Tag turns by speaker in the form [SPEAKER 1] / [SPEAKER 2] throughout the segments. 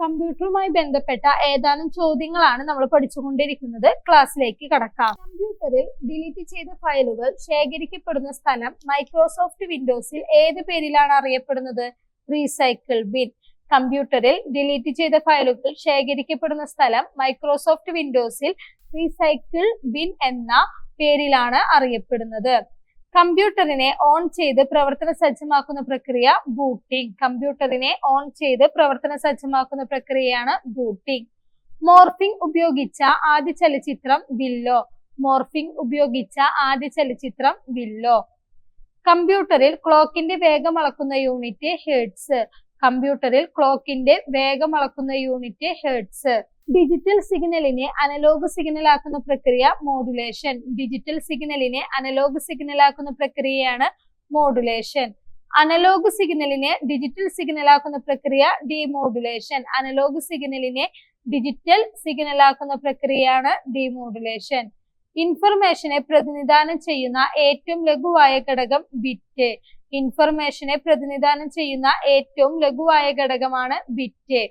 [SPEAKER 1] കമ്പ്യൂട്ടറുമായി ബന്ധപ്പെട്ട ഏതാനും ചോദ്യങ്ങളാണ് നമ്മൾ പഠിച്ചുകൊണ്ടിരിക്കുന്നത്. ക്ലാസ്സിലേക്ക് കടക്കാം. കമ്പ്യൂട്ടറിൽ ഡിലീറ്റ് ചെയ്ത ഫയലുകൾ ശേഖരിക്കപ്പെടുന്ന സ്ഥലം മൈക്രോസോഫ്റ്റ് വിൻഡോസിൽ ഏത് പേരിലാണ് അറിയപ്പെടുന്നത്? Recycle bin. കമ്പ്യൂട്ടറിൽ ഡിലീറ്റ് ചെയ്ത ഫയലുകൾ ശേഖരിക്കപ്പെടുന്ന സ്ഥലം മൈക്രോസോഫ്റ്റ് വിൻഡോസിൽ റീസൈക്കിൾ ബിൻ എന്ന പേരിലാണ് അറിയപ്പെടുന്നത്. കമ്പ്യൂട്ടറിനെ ഓൺ ചെയ്ത് പ്രവർത്തന സജ്ജമാക്കുന്ന പ്രക്രിയ ബൂട്ടിംഗ്. കമ്പ്യൂട്ടറിനെ ഓൺ ചെയ്ത് പ്രവർത്തന സജ്ജമാക്കുന്ന പ്രക്രിയയാണ് ബൂട്ടിംഗ്. മോർഫിംഗ് ഉപയോഗിച്ച ആദ്യ ചലച്ചിത്രം വില്ലോ. മോർഫിംഗ് ഉപയോഗിച്ച ആദ്യ ചലച്ചിത്രം വില്ലോ. കമ്പ്യൂട്ടറിൽ ക്ലോക്കിന്റെ വേഗം അളക്കുന്ന യൂണിറ്റ് ഹെർട്സ്. കമ്പ്യൂട്ടറിൽ ക്ലോക്കിന്റെ വേഗം അളക്കുന്ന യൂണിറ്റ് ഹെർട്സ്. ഡിജിറ്റൽ സിഗ്നലിനെ അനലോഗ് സിഗ്നൽ ആക്കുന്ന പ്രക്രിയ മോഡുലേഷൻ ഡിജിറ്റൽ സിഗ്നലിനെ അനലോഗ് സിഗ്നൽ ആക്കുന്ന പ്രക്രിയയാണ് മോഡുലേഷൻ അനലോഗ് സിഗ്നലിനെ ഡിജിറ്റൽ സിഗ്നൽ ആക്കുന്ന പ്രക്രിയ ഡിമോഡുലേഷൻ അനലോഗ് സിഗ്നലിനെ ഡിജിറ്റൽ സിഗ്നൽ ആക്കുന്ന പ്രക്രിയയാണ് ഡിമോഡുലേഷൻ ഇൻഫർമേഷനെ പ്രതിനിധാനം ചെയ്യുന്ന ഏറ്റവും ലഘുവായ ഘടകം ബിറ്റ് ഇൻഫർമേഷനെ പ്രതിനിധാനം ചെയ്യുന്ന ഏറ്റവും ലഘുവായ ഘടകമാണ് ബിറ്റ്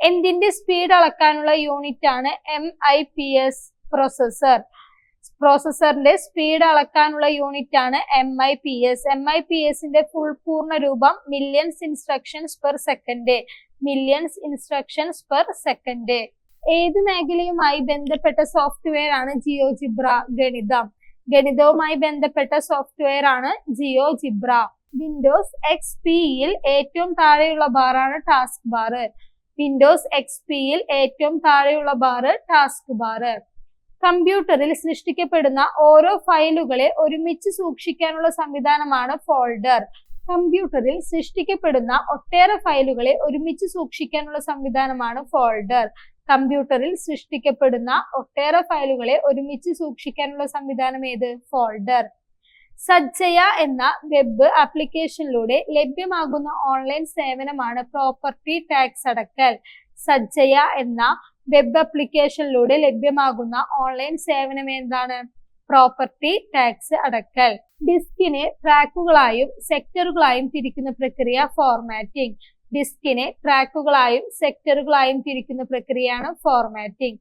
[SPEAKER 1] എന്തിന്റെ സ്പീഡ് അളക്കാനുള്ള യൂണിറ്റ് ആണ് M I P S processor പ്രോസസറിന്റെ speed അളക്കാനുള്ള യൂണിറ്റ് ആണ് M I P S M I P എസിന്റെ ഫുൾ പൂർണ രൂപം millions instructions per second millions instructions per second ഏത് മേഖലയുമായി ബന്ധപ്പെട്ട സോഫ്റ്റ്വെയർ ആണ് ജിയോ ജിബ്ര ഗണിതം? ഗണിതവുമായി ബന്ധപ്പെട്ട സോഫ്റ്റ്വെയർ ആണ് ജിയോ ജിബ്ര വിൻഡോസ് എക്സ് പിയിൽ ഏറ്റവും താഴെയുള്ള ബാറാണ് ടാസ്ക് ബാർ വിൻഡോസ് എക്സ് പിയിൽ ഏറ്റവും താഴെയുള്ള ബാറ് ടാസ്ക് ബാറ് കമ്പ്യൂട്ടറിൽ സൃഷ്ടിക്കപ്പെടുന്ന ഓരോ ഫയലുകളെ ഒരുമിച്ച് സൂക്ഷിക്കാനുള്ള സംവിധാനമാണ് ഫോൾഡർ കമ്പ്യൂട്ടറിൽ സൃഷ്ടിക്കപ്പെടുന്ന ഒട്ടേറെ ഫയലുകളെ ഒരുമിച്ച് സൂക്ഷിക്കാനുള്ള സംവിധാനമാണ് ഫോൾഡർ കമ്പ്യൂട്ടറിൽ സൃഷ്ടിക്കപ്പെടുന്ന ഒട്ടേറെ ഫയലുകളെ ഒരുമിച്ച് സൂക്ഷിക്കാനുള്ള സംവിധാനം ഏത്? ഫോൾഡർ സജ്ജയ എന്ന വെബ് ആപ്ലിക്കേഷനിലൂടെ ലഭ്യമാകുന്ന ഓൺലൈൻ സേവനമാണ് പ്രോപ്പർട്ടി ടാക്സ് അടക്കൽ സജ്ജയ എന്ന വെബ് ആപ്ലിക്കേഷനിലൂടെ ലഭ്യമാകുന്ന ഓൺലൈൻ സേവനം എന്താണ്? പ്രോപ്പർട്ടി ടാക്സ് അടക്കൽ ഡിസ്കിനെ ട്രാക്കുകളായും സെക്ടറുകളായും തിരിക്കുന്ന പ്രക്രിയ ഫോർമാറ്റിംഗ്. ഡിസ്കിനെ ട്രാക്കുകളായും സെക്ടറുകളായും തിരിക്കുന്ന പ്രക്രിയയാണ് ഫോർമാറ്റിംഗ്.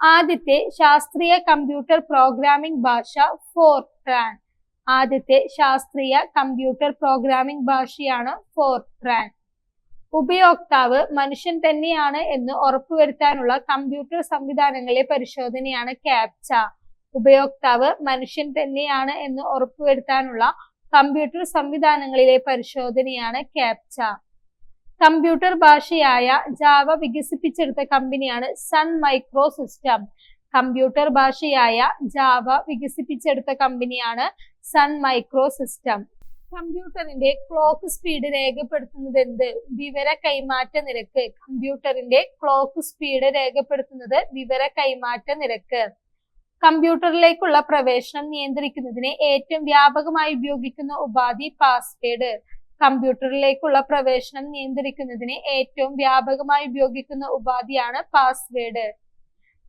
[SPEAKER 1] ആദ്യത്തെ ശാസ്ത്രീയ കമ്പ്യൂട്ടർ പ്രോഗ്രാമിംഗ് ഭാഷ ഫോർട്രാൻ. ആദ്യത്തെ ശാസ്ത്രീയ കമ്പ്യൂട്ടർ പ്രോഗ്രാമിംഗ് ഭാഷയാണ് ഫോർട്രാൻ ഉപയോക്താവ് മനുഷ്യൻ തന്നെയാണ് എന്ന് ഉറപ്പുവരുത്താനുള്ള കമ്പ്യൂട്ടർ സംവിധാനങ്ങളെ പരിശോധനയാണ് ക്യാപ്ച ഉപയോക്താവ് മനുഷ്യൻ തന്നെയാണ് എന്ന് ഉറപ്പുവരുത്താനുള്ള കമ്പ്യൂട്ടർ സംവിധാനങ്ങളിലെ പരിശോധനയാണ് ക്യാപ്ച കമ്പ്യൂട്ടർ ഭാഷയായ ജാവ വികസിപ്പിച്ചെടുത്ത കമ്പനിയാണ് സൺ മൈക്രോ സിസ്റ്റം കമ്പ്യൂട്ടർ ഭാഷയായ ജാവ വികസിപ്പിച്ചെടുത്ത കമ്പനിയാണ് സൺ മൈക്രോ സിസ്റ്റം കമ്പ്യൂട്ടറിന്റെ ക്ലോക്ക് സ്പീഡ് രേഖപ്പെടുത്തുന്നത് എന്ത്? വിവര കൈമാറ്റ നിരക്ക്. കമ്പ്യൂട്ടറിന്റെ ക്ലോക്ക് സ്പീഡ് രേഖപ്പെടുത്തുന്നത് വിവര കൈമാറ്റ നിരക്ക്. കമ്പ്യൂട്ടറിലേക്കുള്ള പ്രവേശനം നിയന്ത്രിക്കുന്നതിന് ഏറ്റവും വ്യാപകമായി ഉപയോഗിക്കുന്ന ഉപാധി പാസ്വേഡ് കമ്പ്യൂട്ടറിലേക്കുള്ള പ്രവേശനം നിയന്ത്രിക്കുന്നതിന് ഏറ്റവും വ്യാപകമായി ഉപയോഗിക്കുന്ന ഉപാധിയാണ് പാസ്വേഡ്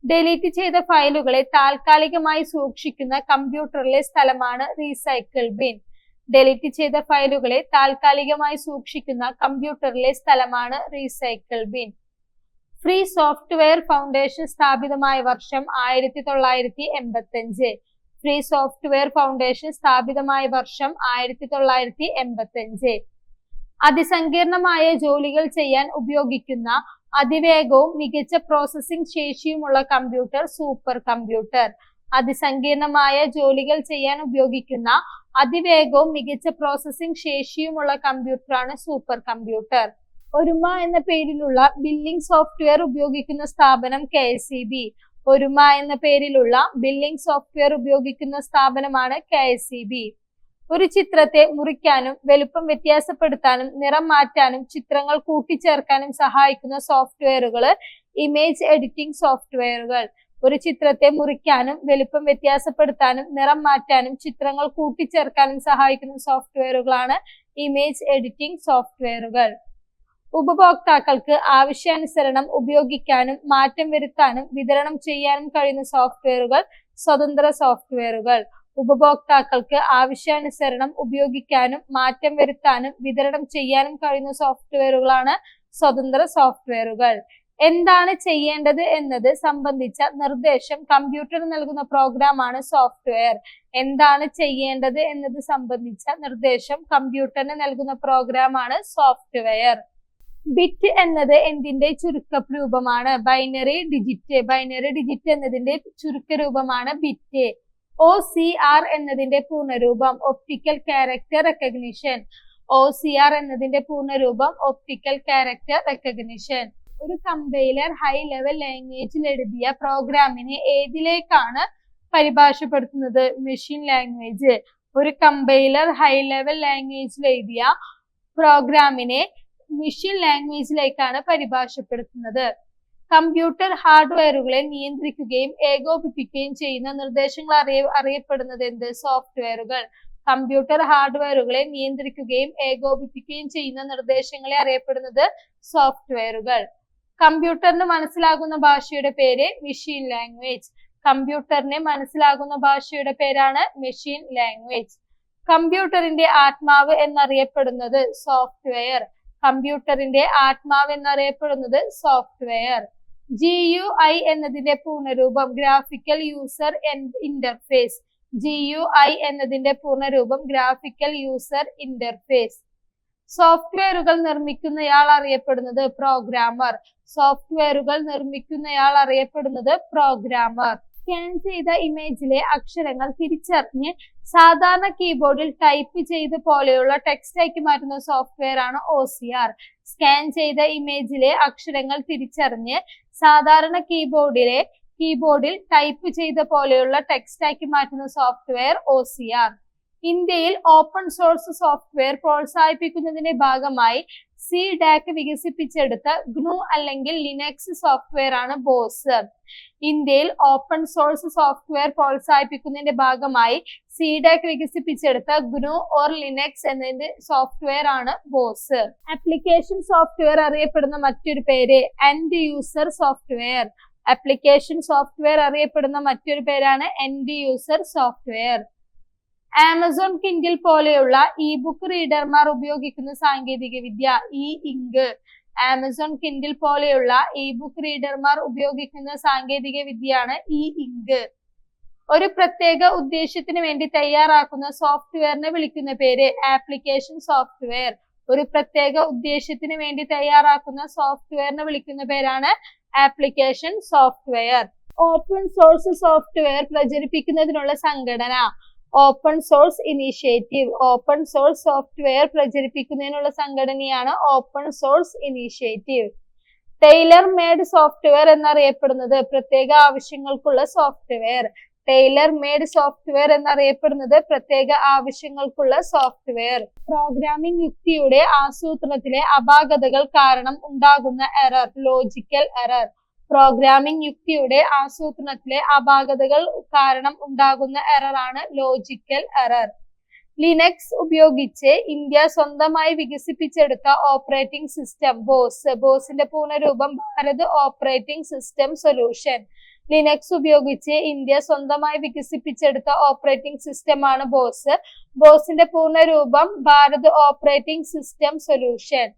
[SPEAKER 1] ഡിലീറ്റ് ചെയ്ത ഫയലുകളെ താൽക്കാലികമായി സൂക്ഷിക്കുന്ന കമ്പ്യൂട്ടറിലെ സ്ഥലമാണ് റീസൈക്കിൾ ബിൻ ഡിലീറ്റ് ചെയ്ത ഫയലുകളെ താൽക്കാലികമായി സൂക്ഷിക്കുന്ന കമ്പ്യൂട്ടറിലെ സ്ഥലമാണ് recycle bin free software foundation സ്ഥാപിതമായ വർഷം ആയിരത്തി തൊള്ളായിരത്തി എൺപത്തി അഞ്ച് ഫ്രീ സോഫ്റ്റ്വെയർ ഫൗണ്ടേഷൻ സ്ഥാപിതമായ വർഷം ആയിരത്തി തൊള്ളായിരത്തി എൺപത്തി അഞ്ച് അതിസങ്കീർണമായ ജോലികൾ ചെയ്യാൻ ഉപയോഗിക്കുന്ന അതിവേഗവും മികച്ച പ്രോസസ്സിംഗ് ശേഷിയുമുള്ള കമ്പ്യൂട്ടർ സൂപ്പർ കമ്പ്യൂട്ടർ അതിസങ്കീർണമായ ജോലികൾ ചെയ്യാൻ ഉപയോഗിക്കുന്ന അതിവേഗവും മികച്ച പ്രോസസ്സിംഗ് ശേഷിയുമുള്ള കമ്പ്യൂട്ടറാണ് സൂപ്പർ കമ്പ്യൂട്ടർ ഒരുമ എന്ന പേരിലുള്ള ബില്ലിംഗ് സോഫ്റ്റ്വെയർ ഉപയോഗിക്കുന്ന സ്ഥാപനം കെ സി ബി. ഒരുമ എന്ന പേരിലുള്ള ബില്ലിംഗ് സോഫ്റ്റ്വെയർ ഉപയോഗിക്കുന്ന സ്ഥാപനമാണ് കെ എസ് സി ബി. ഒരു ചിത്രത്തെ മുറിക്കാനും വലുപ്പം വ്യത്യാസപ്പെടുത്താനും നിറം മാറ്റാനും ചിത്രങ്ങൾ കൂട്ടിച്ചേർക്കാനും സഹായിക്കുന്ന സോഫ്റ്റ്വെയറുകൾ ഇമേജ് എഡിറ്റിംഗ് സോഫ്റ്റ്വെയറുകൾ ഒരു ചിത്രത്തെ മുറിക്കാനും വലുപ്പം വ്യത്യാസപ്പെടുത്താനും നിറം മാറ്റാനും ചിത്രങ്ങൾ കൂട്ടിച്ചേർക്കാനും സഹായിക്കുന്ന സോഫ്റ്റ്വെയറുകളാണ് ഇമേജ് എഡിറ്റിംഗ് സോഫ്റ്റ്വെയറുകൾ ഉപഭോക്താക്കൾക്ക് ആവശ്യാനുസരണം ഉപയോഗിക്കാനും മാറ്റം വരുത്താനും വിതരണം ചെയ്യാനും കഴിയുന്ന സോഫ്റ്റ്വെയറുകൾ സ്വതന്ത്ര സോഫ്റ്റ്വെയറുകൾ. ഉപഭോക്താക്കൾക്ക് ആവശ്യാനുസരണം ഉപയോഗിക്കാനും മാറ്റം വരുത്താനും വിതരണം ചെയ്യാനും കഴിയുന്ന സോഫ്റ്റ്വെയറുകളാണ് സ്വതന്ത്ര സോഫ്റ്റ്വെയറുകൾ. എന്താണ് ചെയ്യേണ്ടത് എന്നത് സംബന്ധിച്ച നിർദ്ദേശം കമ്പ്യൂട്ടർ നൽകുന്ന പ്രോഗ്രാമാണ് സോഫ്റ്റ്വെയർ. എന്താണ് ചെയ്യേണ്ടത് എന്നത് സംബന്ധിച്ച നിർദ്ദേശം കമ്പ്യൂട്ടറിന് നൽകുന്ന പ്രോഗ്രാമാണ് സോഫ്റ്റ്വെയർ. ബിറ്റ് എന്നത് എന്തിന്റെ ചുരുക്ക രൂപമാണ്? ബൈനറി ഡിജിറ്റ് ബൈനറി ഡിജിറ്റ് എന്നതിന്റെ ചുരുക്ക രൂപമാണ് ബിറ്റ്. ഒ സി ആർ എന്നതിന്റെ പൂർണരൂപം optical character recognition O C R എന്നതിന്റെ പൂർണരൂപം ഒപ്റ്റിക്കൽ ക്യാരക്ടർ റെക്കഗ്നിഷൻ ഒരു കമ്പൈലർ ഹൈ ലെവൽ ലാംഗ്വേജിൽ എഴുതിയ പ്രോഗ്രാമിനെ ഏതിലേക്കാണ് പരിഭാഷപ്പെടുത്തുന്നത്? മെഷീൻ ലാംഗ്വേജ് ഒരു കമ്പൈലർ ഹൈ ലെവൽ ലാംഗ്വേജിൽ എഴുതിയ പ്രോഗ്രാമിനെ മെഷീൻ ലാംഗ്വേജിലേക്കാണ് പരിഭാഷപ്പെടുത്തുന്നത്. കമ്പ്യൂട്ടർ ഹാർഡ്വെയറുകളെ നിയന്ത്രിക്കുകയും ഏകോപിപ്പിക്കുകയും ചെയ്യുന്ന നിർദ്ദേശങ്ങൾ അറിയ അറിയപ്പെടുന്നത് എന്ത്? സോഫ്റ്റ്വെയറുകൾ. കമ്പ്യൂട്ടർ ഹാർഡ്വെയറുകളെ നിയന്ത്രിക്കുകയും ഏകോപിപ്പിക്കുകയും ചെയ്യുന്ന നിർദ്ദേശങ്ങളെ അറിയപ്പെടുന്നത് സോഫ്റ്റ്വെയറുകൾ. കമ്പ്യൂട്ടറിന് മനസ്സിലാകുന്ന ഭാഷയുടെ പേര് മെഷീൻ ലാംഗ്വേജ്. കമ്പ്യൂട്ടറിനെ മനസ്സിലാകുന്ന ഭാഷയുടെ പേരാണ് മെഷീൻ ലാംഗ്വേജ്. കമ്പ്യൂട്ടറിന്റെ ആത്മാവ് എന്നറിയപ്പെടുന്നത് സോഫ്റ്റ്വെയർ. കമ്പ്യൂട്ടറിന്റെ ആത്മാവ് എന്നറിയപ്പെടുന്നത് സോഫ്റ്റ്വെയർ. ജി യു ഐ എന്നതിന്റെ പൂർണരൂപം graphical user interface G U I എന്നതിന്റെ പൂർണരൂപം ഗ്രാഫിക്കൽ യൂസർ ഇന്റർഫേസ് സോഫ്റ്റ്വെയറുകൾ നിർമ്മിക്കുന്നയാൾ അറിയപ്പെടുന്നത് പ്രോഗ്രാമർ സോഫ്റ്റ്വെയറുകൾ നിർമ്മിക്കുന്നയാൾ അറിയപ്പെടുന്നത് പ്രോഗ്രാമർ സ്കാൻ ചെയ്ത ഇമേജിലെ അക്ഷരങ്ങൾ തിരിച്ചറിഞ്ഞ് സാധാരണ കീബോർഡിൽ ടൈപ്പ് ചെയ്ത് പോലെയുള്ള ടെക്സ്റ്റ് ആക്കി മാറ്റുന്ന സോഫ്റ്റ്വെയർ ആണ് ഒ സി ആർ സ്കാൻ ചെയ്ത ഇമേജിലെ അക്ഷരങ്ങൾ തിരിച്ചറിഞ്ഞ് സാധാരണ കീബോർഡിലെ കീബോർഡിൽ ടൈപ്പ് ചെയ്ത പോലെയുള്ള ടെക്സ്റ്റ് ആക്കി മാറ്റുന്ന സോഫ്റ്റ്വെയർ ഒ സി ആർ ഇന്ത്യയിൽ ഓപ്പൺ സോഴ്സ് സോഫ്റ്റ്വെയർ പ്രോത്സാഹിപ്പിക്കുന്നതിന്റെ ഭാഗമായി സി ഡാക്ക് വികസിപ്പിച്ചെടുത്ത ഗ്നു അല്ലെങ്കിൽ ലിനക്സ് സോഫ്റ്റ്വെയർ ആണ് ബോസ്. ഇന്ത്യയിൽ ഓപ്പൺ സോഴ്സ് സോഫ്റ്റ്വെയർ പ്രോത്സാഹിപ്പിക്കുന്നതിന്റെ ഭാഗമായി സി ഡാക്ക് വികസിപ്പിച്ചെടുത്ത ഗ്നു ഓർ ലിനക്സ് എന്നതിന്റെ സോഫ്റ്റ്വെയർ ആണ് ബോസ്. ആപ്ലിക്കേഷൻ സോഫ്റ്റ്വെയർ അറിയപ്പെടുന്ന മറ്റൊരു പേര് end user software application software അറിയപ്പെടുന്ന മറ്റൊരു പേരാണ് end user software Amazon Kindle പോലെയുള്ള ഇ ബുക്ക് റീഡർമാർ ഉപയോഗിക്കുന്ന സാങ്കേതിക വിദ്യ ഇ ഇങ്ക്. ആമസോൺ കിൻഡിൽ പോലെയുള്ള ഇ ബുക്ക് റീഡർമാർ ഉപയോഗിക്കുന്ന സാങ്കേതിക വിദ്യയാണ് ഇ ഇങ്ക്. ഒരു പ്രത്യേക ഉദ്ദേശത്തിന് വേണ്ടി തയ്യാറാക്കുന്ന സോഫ്റ്റ്വെയറിനെ വിളിക്കുന്ന പേര് ആപ്ലിക്കേഷൻ സോഫ്റ്റ്വെയർ. ഒരു പ്രത്യേക ഉദ്ദേശത്തിന് വേണ്ടി തയ്യാറാക്കുന്ന സോഫ്റ്റ്വെയറിനെ വിളിക്കുന്ന പേരാണ് application software. Open source software പ്രചരിപ്പിക്കുന്നതിനുള്ള സംഘടന. Open source initiative open source software പ്രചരിപ്പിക്കുന്നതിനുള്ള സംഘടനയാണ് open source initiative tailor made software എന്നറിയപ്പെടുന്നത് പ്രത്യേക ആവശ്യങ്ങൾക്കുള്ള സോഫ്റ്റ്വെയർ ടൈലർ മെയ്ഡ് സോഫ്റ്റ്വെയർ എന്നറിയപ്പെടുന്നത് പ്രത്യേക ആവശ്യങ്ങൾക്കുള്ള സോഫ്റ്റ്വെയർ പ്രോഗ്രാമിംഗ് യുക്തിയുടെ ആസൂത്രണത്തിലെ അപാകതകൾ കാരണം ഉണ്ടാകുന്ന എറർ ലോജിക്കൽ എറർ പ്രോഗ്രാമിംഗ് യുക്തിയുടെ ആസൂത്രണത്തിലെ അപാകതകൾ കാരണം ഉണ്ടാകുന്ന എററാണ് ലോജിക്കൽ എറർ ലിനക്സ് ഉപയോഗിച്ച് ഇന്ത്യ സ്വന്തമായി വികസിപ്പിച്ചെടുത്ത ഓപ്പറേറ്റിംഗ് സിസ്റ്റം ബോസ്. ബോസിന്റെ പൂർണരൂപം Bharat operating system solution Linux ഉപയോഗിച്ച് ഇന്ത്യ സ്വന്തമായി വികസിപ്പിച്ചെടുത്ത ഓപ്പറേറ്റിംഗ് സിസ്റ്റം ആണ് ബോസ്. ബോസിന്റെ പൂർണരൂപം Bharat operating system solution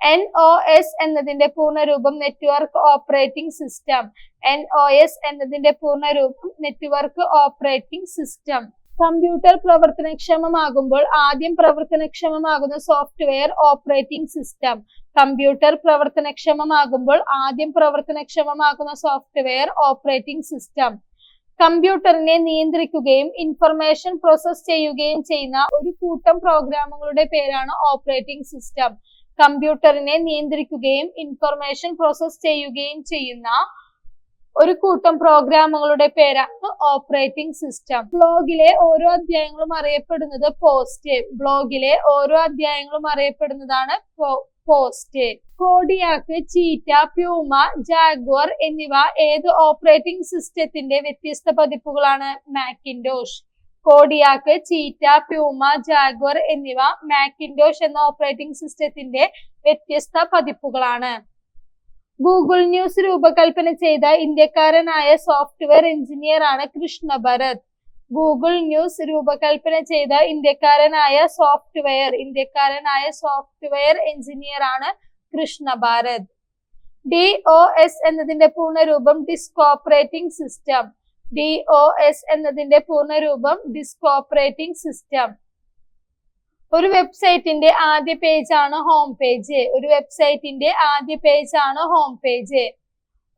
[SPEAKER 1] N O S എന്നതിന്റെ പൂർണരൂപം network operating system N O S എന്നതിന്റെ പൂർണരൂപം നെറ്റ്വർക്ക് ഓപ്പറേറ്റിംഗ് സിസ്റ്റം കമ്പ്യൂട്ടർ പ്രവർത്തനക്ഷമമാകുമ്പോൾ ആദ്യം പ്രവർത്തനക്ഷമമാകുന്ന സോഫ്റ്റ്വെയർ ഓപ്പറേറ്റിംഗ് സിസ്റ്റം കമ്പ്യൂട്ടർ പ്രവർത്തനക്ഷമമാകുമ്പോൾ ആദ്യം പ്രവർത്തനക്ഷമമാകുന്ന സോഫ്റ്റ്വെയർ ഓപ്പറേറ്റിംഗ് സിസ്റ്റം കമ്പ്യൂട്ടറിനെ നിയന്ത്രിക്കുകയും ഇൻഫർമേഷൻ പ്രോസസ് ചെയ്യുകയും ചെയ്യുന്ന ഒരു കൂട്ടം പ്രോഗ്രാമുകളുടെ പേരാണ് ഓപ്പറേറ്റിംഗ് സിസ്റ്റം കമ്പ്യൂട്ടറിനെ നിയന്ത്രിക്കുകയും ഇൻഫർമേഷൻ പ്രോസസ് ചെയ്യുകയും ചെയ്യുന്ന ഒരു കൂട്ടം പ്രോഗ്രാമുകളുടെ പേരാണ് ഓപ്പറേറ്റിംഗ് സിസ്റ്റം ബ്ലോഗിലെ ഓരോ അധ്യായങ്ങളും അറിയപ്പെടുന്നത് പോസ്റ്റ് ബ്ലോഗിലെ ഓരോ അധ്യായങ്ങളും അറിയപ്പെടുന്നതാണ് post Kodiak cheetah puma jaguar എന്നിവ ഏത് ഓപ്പറേറ്റിംഗ് സിസ്റ്റത്തിന്റെ വ്യത്യസ്ത പതിപ്പുകളാണ്? Macintosh Kodiak cheetah puma jaguar എന്നിവ മാക്കിൻഡോഷ് എന്ന ഓപ്പറേറ്റിംഗ് സിസ്റ്റത്തിന്റെ വ്യത്യസ്ത പതിപ്പുകളാണ്. ഗൂഗിൾ ന്യൂസ് രൂപകൽപ്പന ചെയ്ത ഇന്ത്യക്കാരനായ സോഫ്റ്റ്വെയർ എഞ്ചിനീയർ ആണ് കൃഷ്ണ ഭരത് ഗൂഗിൾ ന്യൂസ് രൂപകൽപ്പന ചെയ്ത ഇന്ത്യക്കാരനായ സോഫ്റ്റ്വെയർ ഇന്ത്യക്കാരനായ സോഫ്റ്റ്വെയർ എഞ്ചിനീയർ ആണ് Krishna Bharat D O S എന്നതിന്റെ പൂർണരൂപം disk operating system D O S എന്നതിന്റെ പൂർണരൂപം ഡിസ്ക് ഓപ്പറേറ്റിംഗ് സിസ്റ്റം ഒരു വെബ്സൈറ്റിന്റെ ആദ്യ പേജ് ആണ് ഹോം പേജ് ഒരു വെബ്സൈറ്റിന്റെ ആദ്യ പേജ് ആണ് ഹോം പേജ്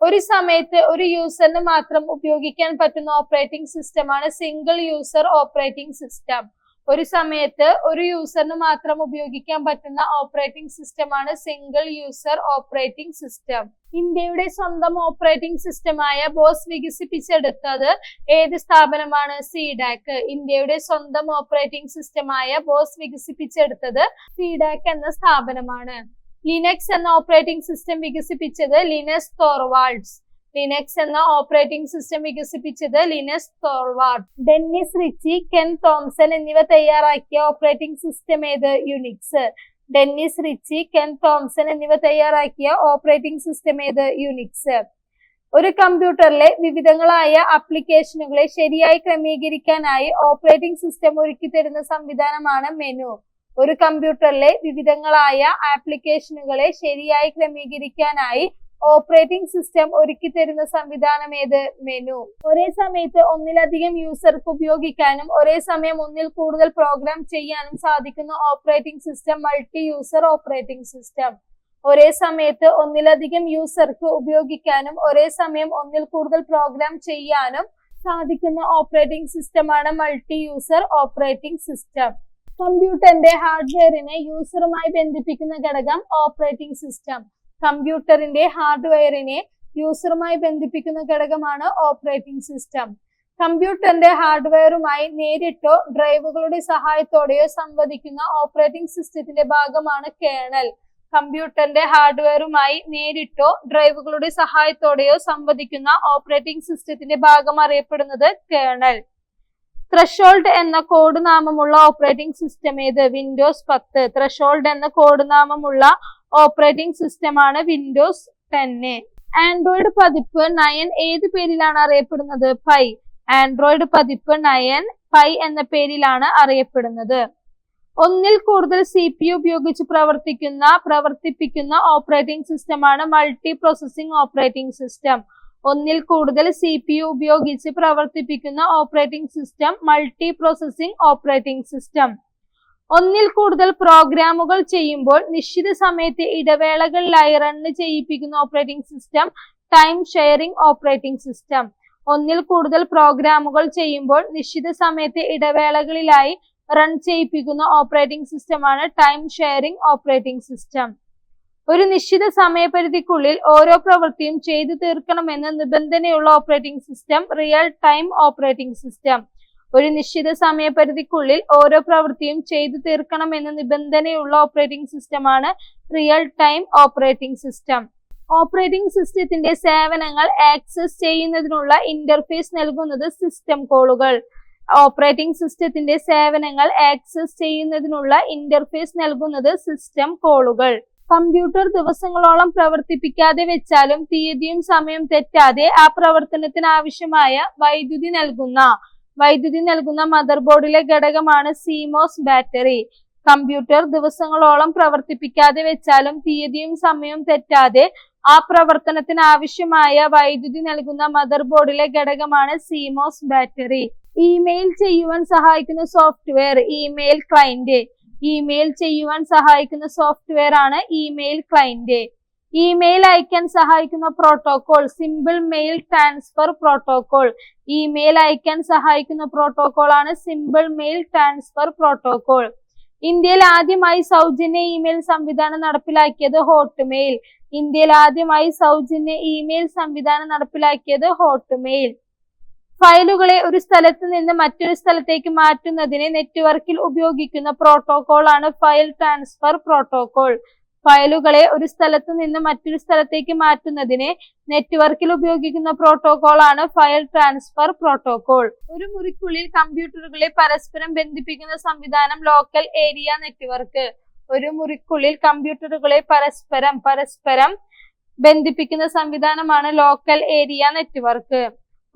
[SPEAKER 1] ഒരു സമയത്ത് ഒരു യൂസറിന് മാത്രം ഉപയോഗിക്കാൻ പറ്റുന്ന ഓപ്പറേറ്റിംഗ് സിസ്റ്റമാണ് സിംഗിൾ യൂസർ ഓപ്പറേറ്റിംഗ് സിസ്റ്റം ഒരു സമയത്ത് ഒരു യൂസറിന് മാത്രം ഉപയോഗിക്കാൻ പറ്റുന്ന ഓപ്പറേറ്റിംഗ് സിസ്റ്റമാണ് സിംഗിൾ യൂസർ ഓപ്പറേറ്റിംഗ് സിസ്റ്റം ഇന്ത്യയുടെ സ്വന്തം ഓപ്പറേറ്റിംഗ് സിസ്റ്റമായ ബോസ് വികസിപ്പിച്ചെടുത്തത് ഏത് സ്ഥാപനമാണ്? സിഡാക്ക് ഇന്ത്യയുടെ സ്വന്തം ഓപ്പറേറ്റിംഗ് സിസ്റ്റമായ ബോസ് വികസിപ്പിച്ചെടുത്തത് സിഡാക്ക് എന്ന സ്ഥാപനമാണ്. ലിനക്സ് എന്ന ഓപ്പറേറ്റിംഗ് സിസ്റ്റം വികസിപ്പിച്ചത് ലിനസ് തോർവാൾഡ്സ് ലിനക്സ് എന്ന ഓപ്പറേറ്റിംഗ് സിസ്റ്റം വികസിപ്പിച്ചത് Linus Torvald Dennis Ritchie Ken Thompson എന്നിവ തയ്യാറാക്കിയ ഓപ്പറേറ്റിംഗ് സിസ്റ്റം ഏത്? Unix Dennis Ritchie Ken Thompson എന്നിവ തയ്യാറാക്കിയ ഓപ്പറേറ്റിംഗ് സിസ്റ്റം ഏത്? യുനിക്സ് ഒരു കമ്പ്യൂട്ടറിലെ വിവിധങ്ങളായ ആപ്ലിക്കേഷനുകളെ ശരിയായി ക്രമീകരിക്കാനായി ഓപ്പറേറ്റിംഗ് സിസ്റ്റം ഒരുക്കി തരുന്ന സംവിധാനമാണ് മെനു ഒരു കമ്പ്യൂട്ടറിലെ വിവിധങ്ങളായ ആപ്ലിക്കേഷനുകളെ ശരിയായി ക്രമീകരിക്കാനായി ഓപ്പറേറ്റിംഗ് സിസ്റ്റം ഒരുക്കി തരുന്ന സംവിധാനം ഏത്? മെനു. ഒരേ സമയത്ത് ഒന്നിലധികം യൂസർക്ക് ഉപയോഗിക്കാനും ഒരേ സമയം ഒന്നിൽ കൂടുതൽ പ്രോഗ്രാം ചെയ്യാനും സാധിക്കുന്ന operating system multi user operating system ഒരേ സമയത്ത് ഒന്നിലധികം യൂസർക്ക് ഉപയോഗിക്കാനും ഒരേ സമയം ഒന്നിൽ കൂടുതൽ പ്രോഗ്രാം ചെയ്യാനും സാധിക്കുന്ന ഓപ്പറേറ്റിംഗ് സിസ്റ്റമാണ് മൾട്ടി യൂസർ ഓപ്പറേറ്റിംഗ് സിസ്റ്റം കമ്പ്യൂട്ടറിന്റെ ഹാർഡ്വെയറിനെ യൂസറുമായി ബന്ധിപ്പിക്കുന്ന ഘടകം ഓപ്പറേറ്റിംഗ് സിസ്റ്റം കമ്പ്യൂട്ടറിന്റെ ഹാർഡ്വെയറിനെ യൂസറുമായി ബന്ധിപ്പിക്കുന്ന ഘടകമാണ് ഓപ്പറേറ്റിംഗ് സിസ്റ്റം. കമ്പ്യൂട്ടറിന്റെ ഹാർഡ്വെയറുമായി നേരിട്ടോ ഡ്രൈവുകളുടെ സഹായത്തോടെയോ സംവദിക്കുന്ന ഓപ്പറേറ്റിംഗ് സിസ്റ്റത്തിന്റെ ഭാഗമാണ് കേണൽ കമ്പ്യൂട്ടറിന്റെ ഹാർഡ്വെയറുമായി നേരിട്ടോ ഡ്രൈവുകളുടെ സഹായത്തോടെയോ സംവദിക്കുന്ന ഓപ്പറേറ്റിംഗ് സിസ്റ്റത്തിന്റെ ഭാഗം അറിയപ്പെടുന്നത് കേണൽ ത്രഷോൾഡ് എന്ന കോഡ് നാമമുള്ള ഓപ്പറേറ്റിംഗ് സിസ്റ്റം ഏത്? വിൻഡോസ് പത്ത്. ത്രഷോൾഡ് എന്ന കോഡ് നാമമുള്ള ഓപ്പറേറ്റിംഗ് സിസ്റ്റം ആണ് വിൻഡോസ് ടെന്ന് ആൻഡ്രോയിഡ് പതിപ്പ് നയൻ ഏത് പേരിലാണ് അറിയപ്പെടുന്നത്? പൈ ആൻഡ്രോയിഡ് പതിപ്പ് നയൻ പൈ എന്ന പേരിലാണ് അറിയപ്പെടുന്നത്. ഒന്നിൽ കൂടുതൽ സി പി യു ഉപയോഗിച്ച് പ്രവർത്തിക്കുന്ന പ്രവർത്തിപ്പിക്കുന്ന ഓപ്പറേറ്റിംഗ് സിസ്റ്റമാണ് മൾട്ടി പ്രോസസിംഗ് ഓപ്പറേറ്റിംഗ് സിസ്റ്റം. ഒന്നിൽ കൂടുതൽ സി പി യു ഉപയോഗിച്ച് പ്രവർത്തിപ്പിക്കുന്ന operating system multi processing operating system. ഒന്നിൽ കൂടുതൽ പ്രോഗ്രാമുകൾ ചെയ്യുമ്പോൾ നിശ്ചിത സമയത്തെ ഇടവേളകളിലായി run ചെയ്യിപ്പിക്കുന്ന operating system time sharing operating system ഒന്നിൽ കൂടുതൽ പ്രോഗ്രാമുകൾ ചെയ്യുമ്പോൾ നിശ്ചിത സമയത്തെ ഇടവേളകളിലായി റൺ ചെയ്യിപ്പിക്കുന്ന ഓപ്പറേറ്റിംഗ് സിസ്റ്റമാണ് ടൈം ഷെയറിംഗ് ഓപ്പറേറ്റിംഗ് സിസ്റ്റം ഒരു നിശ്ചിത സമയപരിധിക്കുള്ളിൽ ഓരോ പ്രവൃത്തിയും ചെയ്തു തീർക്കണമെന്ന് നിബന്ധനയുള്ള operating system real time operating system ഒരു നിശ്ചിത സമയപരിധിക്കുള്ളിൽ ഓരോ പ്രവൃത്തിയും ചെയ്തു തീർക്കണം എന്ന നിബന്ധനയുള്ള ഓപ്പറേറ്റിംഗ് സിസ്റ്റമാണ് real time operating system operating സിസ്റ്റത്തിന്റെ സേവനങ്ങൾ ആക്സസ് ചെയ്യുന്നതിനുള്ള ഇന്റർഫേസ് നൽകുന്നത് സിസ്റ്റം കോളുകൾ ഓപ്പറേറ്റിംഗ് സിസ്റ്റത്തിന്റെ സേവനങ്ങൾ ആക്സസ് ചെയ്യുന്നതിനുള്ള ഇന്റർഫേസ് നൽകുന്നത് സിസ്റ്റം കോളുകൾ കമ്പ്യൂട്ടർ ദിവസങ്ങളോളം പ്രവർത്തിപ്പിക്കാതെ വെച്ചാലും തീയതിയും സമയം തെറ്റാതെ ആ പ്രവർത്തനത്തിന് ആവശ്യമായ വൈദ്യുതി നൽകുന്ന വൈദ്യുതി നൽകുന്ന മദർ ബോർഡിലെ ഘടകമാണ് സിമോസ് ബാറ്ററി കമ്പ്യൂട്ടർ ദിവസങ്ങളോളം പ്രവർത്തിപ്പിക്കാതെ വെച്ചാലും തീയതിയും സമയവും തെറ്റാതെ ആ പ്രവർത്തനത്തിന് ആവശ്യമായ വൈദ്യുതി നൽകുന്ന മദർ ബോർഡിലെ ഘടകമാണ് സിമോസ് ബാറ്ററി ഇമെയിൽ ചെയ്യുവാൻ സഹായിക്കുന്ന സോഫ്റ്റ്വെയർ ഇമെയിൽ ക്ലയന്റ് ഇമെയിൽ ചെയ്യുവാൻ സഹായിക്കുന്ന സോഫ്റ്റ്വെയർ ആണ് ഇമെയിൽ ക്ലയന്റ് ഇമെയിൽ അയക്കാൻ സഹായിക്കുന്ന protocol simple mail transfer protocol email അയക്കാൻ സഹായിക്കുന്ന പ്രോട്ടോകോൾ ആണ് സിമ്പിൾ മെയിൽ ട്രാൻസ്ഫർ പ്രോട്ടോകോൾ ഇന്ത്യയിൽ ആദ്യമായി സൗജന്യ ഇമെയിൽ സംവിധാനം നടപ്പിലാക്കിയത് ഹോട്ട്മെയിൽ ഇന്ത്യയിൽ ആദ്യമായി സൗജന്യ ഇമെയിൽ സംവിധാനം നടപ്പിലാക്കിയത് ഹോട്ട്മെയിൽ ഫയലുകളെ ഒരു സ്ഥലത്ത് നിന്ന് മറ്റൊരു സ്ഥലത്തേക്ക് മാറ്റുന്നതിന് നെറ്റ്വർക്കിൽ ഉപയോഗിക്കുന്ന പ്രോട്ടോകോൾ ആണ് ഫയൽ ട്രാൻസ്ഫർ പ്രോട്ടോകോൾ ഫയലുകളെ ഒരു സ്ഥലത്തു നിന്ന് മറ്റൊരു സ്ഥലത്തേക്ക് മാറ്റുന്നതിനെ നെറ്റ്വർക്കിൽ ഉപയോഗിക്കുന്ന പ്രോട്ടോകോൾ ആണ് ഫയൽ ട്രാൻസ്ഫർ പ്രോട്ടോകോൾ. ഒരു മുറിക്കുള്ളിൽ കമ്പ്യൂട്ടറുകളെ പരസ്പരം ബന്ധിപ്പിക്കുന്ന സംവിധാനം ലോക്കൽ ഏരിയ നെറ്റ്വർക്ക്. ഒരു മുറിക്കുള്ളിൽ കമ്പ്യൂട്ടറുകളെ പരസ്പരം പരസ്പരം ബന്ധിപ്പിക്കുന്ന സംവിധാനമാണ് ലോക്കൽ ഏരിയ നെറ്റ്വർക്ക്.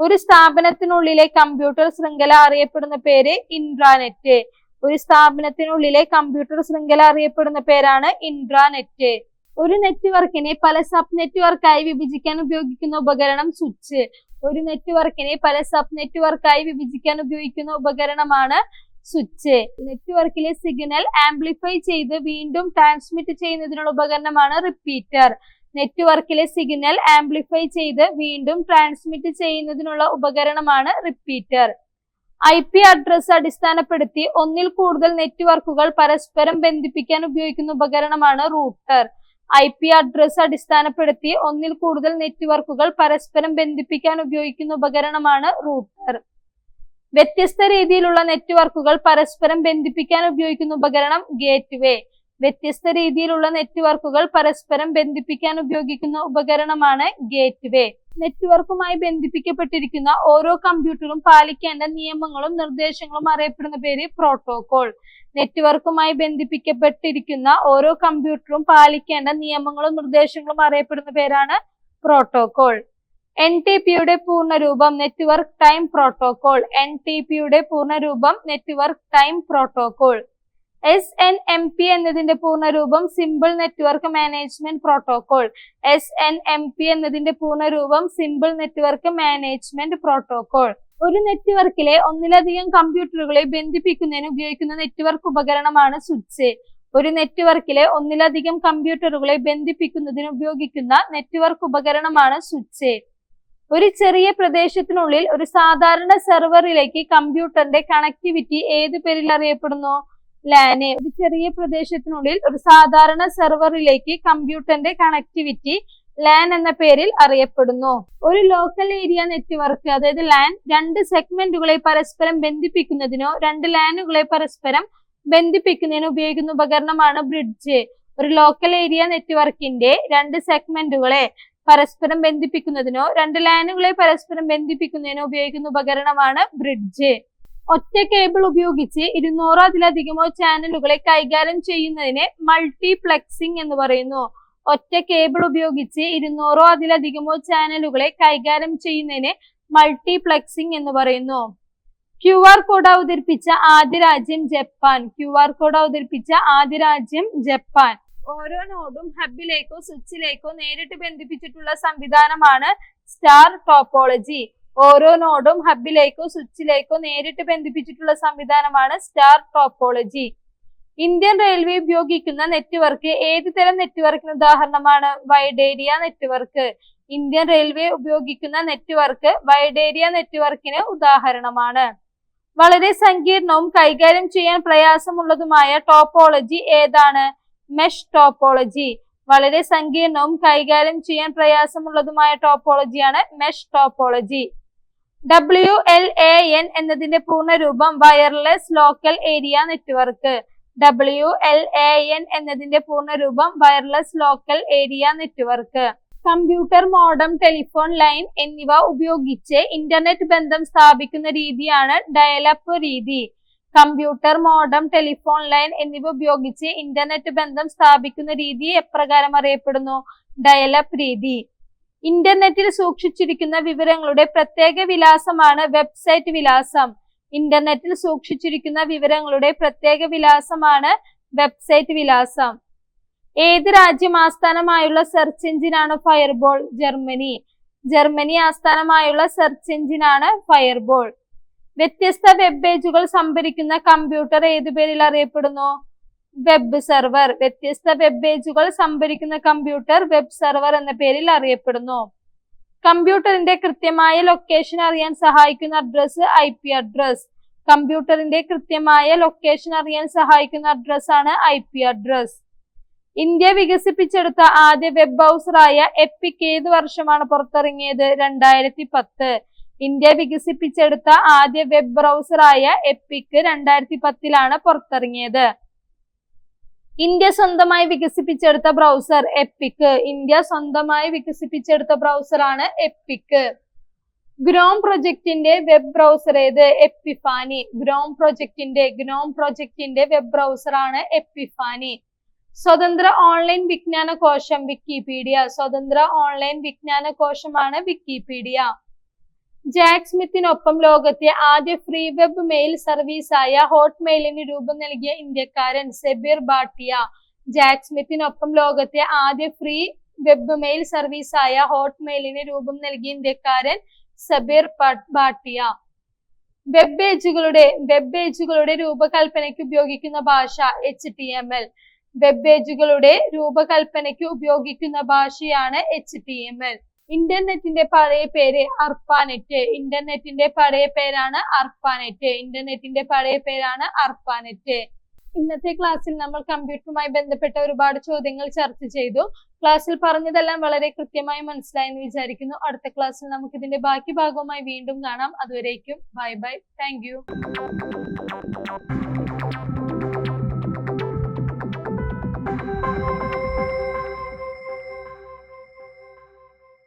[SPEAKER 1] ഒരു സ്ഥാപനത്തിനുള്ളിലെ കമ്പ്യൂട്ടർ ശൃംഖല അറിയപ്പെടുന്ന പേര് ഇൻട്രാനെറ്റ്. ഒരു സ്ഥാപനത്തിനുള്ളിലെ കമ്പ്യൂട്ടർ ശൃംഖല അറിയപ്പെടുന്ന പേരാണ് ഇൻട്രാനെറ്റ് ഒരു നെറ്റ്വർക്കിനെ പല സബ് നെറ്റ്വർക്കായി വിഭജിക്കാൻ ഉപയോഗിക്കുന്ന ഉപകരണം സ്വിച്ച് ഒരു നെറ്റ്വർക്കിനെ പല സബ് നെറ്റ്വർക്കായി വിഭജിക്കാൻ ഉപയോഗിക്കുന്ന ഉപകരണമാണ് സ്വിച്ച് നെറ്റ്വർക്കിലെ സിഗ്നൽ ആംപ്ലിഫൈ ചെയ്ത് വീണ്ടും ട്രാൻസ്മിറ്റ് ചെയ്യുന്നതിനുള്ള ഉപകരണമാണ് റിപ്പീറ്റർ നെറ്റ്വർക്കിലെ സിഗ്നൽ ആംപ്ലിഫൈ ചെയ്ത് വീണ്ടും ട്രാൻസ്മിറ്റ് ചെയ്യുന്നതിനുള്ള ഉപകരണമാണ് റിപ്പീറ്റർ ഐ പി അഡ്രസ് അടിസ്ഥാനപ്പെടുത്തി ഒന്നിൽ കൂടുതൽ നെറ്റ്വർക്കുകൾ പരസ്പരം ബന്ധിപ്പിക്കാൻ ഉപയോഗിക്കുന്ന ഉപകരണമാണ് റൂട്ടർ ഐ പി അഡ്രസ് അടിസ്ഥാനപ്പെടുത്തി ഒന്നിൽ കൂടുതൽ നെറ്റ്വർക്കുകൾ പരസ്പരം ബന്ധിപ്പിക്കാൻ ഉപയോഗിക്കുന്ന ഉപകരണമാണ് റൂട്ടർ വ്യത്യസ്ത രീതിയിലുള്ള നെറ്റ്വർക്കുകൾ പരസ്പരം ബന്ധിപ്പിക്കാൻ ഉപയോഗിക്കുന്ന ഉപകരണം ഗേറ്റ്വേ വ്യത്യസ്ത രീതിയിലുള്ള നെറ്റ്വർക്കുകൾ പരസ്പരം ബന്ധിപ്പിക്കാൻ ഉപയോഗിക്കുന്ന ഉപകരണമാണ് ഗേറ്റ് വേ നെറ്റ്വർക്കുമായി ബന്ധിപ്പിക്കപ്പെട്ടിരിക്കുന്ന ഓരോ കമ്പ്യൂട്ടറും പാലിക്കേണ്ട നിയമങ്ങളും നിർദ്ദേശങ്ങളും അറിയപ്പെടുന്ന പേര് പ്രോട്ടോകോൾ. നെറ്റ്വർക്കുമായി ബന്ധിപ്പിക്കപ്പെട്ടിരിക്കുന്ന ഓരോ കമ്പ്യൂട്ടറും പാലിക്കേണ്ട നിയമങ്ങളും നിർദ്ദേശങ്ങളും അറിയപ്പെടുന്ന പേരാണ് പ്രോട്ടോകോൾ. എൻ ടി പിയുടെ പൂർണരൂപം network time protocol. N T പിയുടെ പൂർണരൂപം network time protocol. S N M P എന്നതിന്റെ പൂർണരൂപം simple network management protocol S N M P എന്നതിന്റെ പൂർണരൂപം സിമ്പിൾ നെറ്റ്വർക്ക് മാനേജ്മെന്റ് പ്രോട്ടോകോൾ ഒരു നെറ്റ്വർക്കിലെ ഒന്നിലധികം കമ്പ്യൂട്ടറുകളെ ബന്ധിപ്പിക്കുന്നതിന് ഉപയോഗിക്കുന്ന നെറ്റ്വർക്ക് ഉപകരണമാണ് സ്വിച്ച്. ഒരു നെറ്റ്വർക്കിലെ ഒന്നിലധികം കമ്പ്യൂട്ടറുകളെ ബന്ധിപ്പിക്കുന്നതിന് ഉപയോഗിക്കുന്ന നെറ്റ്വർക്ക് ഉപകരണമാണ് സ്വിച്ച്. ഒരു ചെറിയ പ്രദേശത്തിനുള്ളിൽ ഒരു സാധാരണ സെർവറിലേക്ക് കമ്പ്യൂട്ടറിന്റെ കണക്ടിവിറ്റി ഏത് പേരിൽ അറിയപ്പെടുന്നു? ലാന് ഒരു ചെറിയ പ്രദേശത്തിനുള്ളിൽ ഒരു സാധാരണ സെർവറിലേക്ക് കമ്പ്യൂട്ടറിന്റെ കണക്ടിവിറ്റി ലാൻ എന്ന പേരിൽ അറിയപ്പെടുന്നു. ഒരു ലോക്കൽ ഏരിയ നെറ്റ്വർക്ക് അതായത് ലാൻ രണ്ട് സെഗ്മെന്റുകളെ പരസ്പരം ബന്ധിപ്പിക്കുന്നതിനോ രണ്ട് ലാനുകളെ പരസ്പരം ബന്ധിപ്പിക്കുന്നതിനോ ഉപയോഗിക്കുന്ന ഉപകരണമാണ് ബ്രിഡ്ജ്. ഒരു ലോക്കൽ ഏരിയ നെറ്റ്വർക്കിന്റെ രണ്ട് സെഗ്മെന്റുകളെ പരസ്പരം ബന്ധിപ്പിക്കുന്നതിനോ രണ്ട് ലാനുകളെ പരസ്പരം ബന്ധിപ്പിക്കുന്നതിനോ ഉപയോഗിക്കുന്ന ഉപകരണമാണ് ബ്രിഡ്ജ്. ഒറ്റ കേബിൾ ഉപയോഗിച്ച് ഇരുന്നൂറോ അതിലധികമോ ചാനലുകളെ കൈകാര്യം ചെയ്യുന്നതിനെ മൾട്ടിപ്ലക്സിംഗ് എന്ന് പറയുന്നു. ഒറ്റ കേബിൾ ഉപയോഗിച്ച് ഇരുന്നൂറോ അതിലധികമോ ചാനലുകളെ കൈകാര്യം ചെയ്യുന്നതിനെ മൾട്ടിപ്ലക്സിംഗ് എന്ന് പറയുന്നു. ക്യു ആർ കോഡ് അവതരിപ്പിച്ച ആദ്യ രാജ്യം ജപ്പാൻ. ക്യു ആർ കോഡ് അവതരിപ്പിച്ച ആദ്യ രാജ്യം ജപ്പാൻ. ഓരോ നോഡും ഹബിലേക്കോ സ്വിച്ചിലേക്കോ നേരിട്ട് ബന്ധിപ്പിച്ചിട്ടുള്ള സംവിധാനമാണ് സ്റ്റാർ ടോപ്പോളജി ഓരോ നോഡും ഹബിലേക്കോ സ്വിച്ചിലേക്കോ നേരിട്ട് ബന്ധിപ്പിച്ചിട്ടുള്ള സംവിധാനമാണ് സ്റ്റാർ ടോപ്പോളജി. ഇന്ത്യൻ റെയിൽവേ ഉപയോഗിക്കുന്ന നെറ്റ്വർക്ക് ഏത് തരം നെറ്റ്വർക്കിന് ഉദാഹരണമാണ്? Wide area network. Indian railway ഉപയോഗിക്കുന്ന നെറ്റ്വർക്ക് വൈഡ് ഏരിയ നെറ്റ്വർക്കിന് ഉദാഹരണമാണ്. വളരെ സങ്കീർണവും കൈകാര്യം ചെയ്യാൻ പ്രയാസമുള്ളതുമായ ടോപ്പോളജി ഏതാണ്? Mesh topology. വളരെ സങ്കീർണവും കൈകാര്യം ചെയ്യാൻ പ്രയാസമുള്ളതുമായ ടോപ്പോളജിയാണ് mesh topology. W L A N എന്നതിന്റെ പൂർണരൂപം wireless local area network W L A N എന്നതിന്റെ പൂർണരൂപം wireless local area network computer modem telephone line എന്നിവ ഉപയോഗിച്ച് ഇന്റർനെറ്റ് ബന്ധം സ്ഥാപിക്കുന്ന രീതിയാണ് ഡയലപ്പ് രീതി. കമ്പ്യൂട്ടർ മോഡം ടെലിഫോൺ ലൈൻ എന്നിവ ഉപയോഗിച്ച് ഇന്റർനെറ്റ് ബന്ധം സ്ഥാപിക്കുന്ന രീതി എപ്രകാരം അറിയപ്പെടുന്നു? ഡയലപ്പ് രീതി. ഇന്റർനെറ്റിൽ സൂക്ഷിച്ചിരിക്കുന്ന വിവരങ്ങളുടെ പ്രത്യേക വിലാസമാണ് വെബ്സൈറ്റ് വിലാസം. ഇന്റർനെറ്റിൽ സൂക്ഷിച്ചിരിക്കുന്ന വിവരങ്ങളുടെ പ്രത്യേക വിലാസമാണ് വെബ്സൈറ്റ് വിലാസം. ഏത് രാജ്യം ആസ്ഥാനമായുള്ള സെർച്ച് എഞ്ചിനാണ് ഫയർബോൾ? ജർമ്മനി. ജർമ്മനി ആസ്ഥാനമായുള്ള സെർച്ച് എഞ്ചിനാണ് ഫയർബോൾ. വ്യത്യസ്ത വെബ് പേജുകൾ സംഭരിക്കുന്ന കമ്പ്യൂട്ടർ ഏതു പേരിൽ അറിയപ്പെടുന്നു? വെബ് സെർവർ വ്യത്യസ്ത വെബ് പേജുകൾ സംഭരിക്കുന്ന കമ്പ്യൂട്ടർ വെബ് സെർവർ എന്ന പേരിൽ അറിയപ്പെടുന്നു. കമ്പ്യൂട്ടറിന്റെ കൃത്യമായ ലൊക്കേഷൻ അറിയാൻ സഹായിക്കുന്ന അഡ്രസ് ഐ പി അഡ്രസ് കമ്പ്യൂട്ടറിന്റെ കൃത്യമായ ലൊക്കേഷൻ അറിയാൻ സഹായിക്കുന്ന അഡ്രസ് ആണ് ഐ പി അഡ്രസ് ഇന്ത്യ വികസിപ്പിച്ചെടുത്ത ആദ്യ വെബ് ബ്രൗസറായ എപ്പിക് ഏത് വർഷമാണ് പുറത്തിറങ്ങിയത്? രണ്ടായിരത്തി പത്ത് ഇന്ത്യ വികസിപ്പിച്ചെടുത്ത ആദ്യ വെബ് ബ്രൗസറായ എപ്പിക് രണ്ടായിരത്തി പത്തിലാണ് പുറത്തിറങ്ങിയത്. ഇന്ത്യ സ്വന്തമായി വികസിപ്പിച്ചെടുത്ത ബ്രൗസർ എപ്പിക് ഇന്ത്യ സ്വന്തമായി വികസിപ്പിച്ചെടുത്ത ബ്രൗസർ ആണ് എപ്പിക് ഗ്രോം പ്രൊജക്ടിന്റെ വെബ് ബ്രൗസർ ഏത്? എപ്പിഫാനി ഗ്രോം പ്രൊജക്ടിന്റെ ഗ്നോം പ്രൊജക്ടിന്റെ വെബ് ബ്രൗസർ ആണ് എപ്പിഫാനി സ്വതന്ത്ര ഓൺലൈൻ വിജ്ഞാന കോശം വിക്കിപീഡിയ സ്വതന്ത്ര ഓൺലൈൻ വിജ്ഞാന കോശമാണ് വിക്കിപീഡിയ ജാക്ക് സ്മിത്തിനൊപ്പം ലോകത്തെ ആദ്യ ഫ്രീ വെബ് മെയിൽ സർവീസായ ഹോട്ട്മെയിലിന് രൂപം നൽകിയ ഇന്ത്യക്കാരൻ സെബിർ ബാട്ടിയ ജാക്ക് സ്മിത്തിനൊപ്പം ലോകത്തെ ആദ്യ ഫ്രീ വെബ് മെയിൽ സർവീസായ ഹോട്ട്മെയിലിന് രൂപം നൽകിയ ഇന്ത്യക്കാരൻ സബീർ ബാട്ടിയ വെബ് പേജുകളുടെ വെബ് പേജുകളുടെ രൂപകൽപ്പനയ്ക്ക് ഉപയോഗിക്കുന്ന ഭാഷ H T M L web പേജുകളുടെ രൂപകൽപ്പനയ്ക്ക് ഉപയോഗിക്കുന്ന ഭാഷയാണ് എച്ച് ടി എം എൽ ഇന്റർനെറ്റിന്റെ പഴയ പേര് അർപ്പാനെറ്റ്. ഇന്റർനെറ്റിന്റെ പഴയ പേരാണ് അർപ്പാനെറ്റ്. ഇന്റർനെറ്റിന്റെ പഴയ പേരാണ് അർപ്പാനെറ്റ്. ഇന്നത്തെ ക്ലാസ്സിൽ നമ്മൾ കമ്പ്യൂട്ടറുമായി ബന്ധപ്പെട്ട ഒരുപാട് ചോദ്യങ്ങൾ ചർച്ച ചെയ്തു. ക്ലാസ്സിൽ പറഞ്ഞതെല്ലാം വളരെ കൃത്യമായി മനസ്സിലായെന്ന് വിചാരിക്കുന്നു. അടുത്ത ക്ലാസ്സിൽ നമുക്ക് ഇതിന്റെ ബാക്കി ഭാഗവുമായി വീണ്ടും കാണാം. അതുവരേക്കും ബൈ ബൈ. താങ്ക്